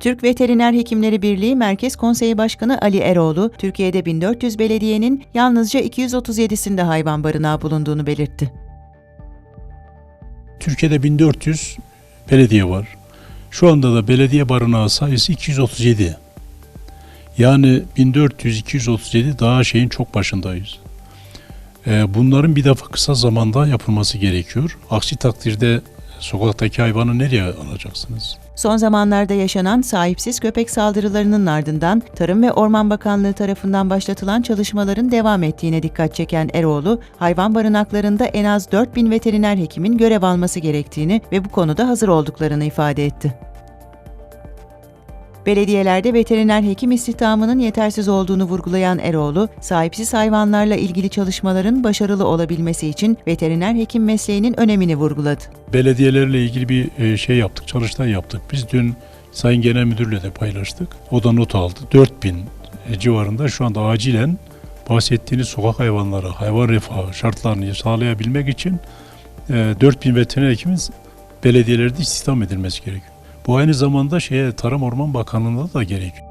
Türk Veteriner Hekimleri Birliği Merkez Konseyi Başkanı Ali Eroğlu, Türkiye'de 1400 belediyenin yalnızca 237'sinde hayvan barınağı bulunduğunu belirtti. Türkiye'de 1400 belediye var. Şu anda da belediye barınağı sayısı 237. Yani 1400-237 daha şeyin çok başındayız. Ee, bunların bir defa kısa zamanda yapılması gerekiyor. Aksi takdirde sokaktaki hayvanı nereye alacaksınız? Son zamanlarda yaşanan sahipsiz köpek saldırılarının ardından Tarım ve Orman Bakanlığı tarafından başlatılan çalışmaların devam ettiğine dikkat çeken Eroğlu, hayvan barınaklarında en az 4000 veteriner hekimin görev alması gerektiğini ve bu konuda hazır olduklarını ifade etti. Belediyelerde veteriner hekim istihdamının yetersiz olduğunu vurgulayan Eroğlu, sahipsiz hayvanlarla ilgili çalışmaların başarılı olabilmesi için veteriner hekim mesleğinin önemini vurguladı. Belediyelerle ilgili bir e, şey yaptık, çalıştay yaptık. Biz dün Sayın Genel Müdürle de paylaştık. O da not aldı. 4000 civarında şu anda acilen bahsettiğiniz sokak hayvanları, hayvan refahı şartlarını sağlayabilmek için e, 4000 veteriner hekimin belediyelerde istihdam edilmesi gerekiyor. Bu aynı zamanda şeye Tarım Orman Bakanlığı'nda da gerekiyor.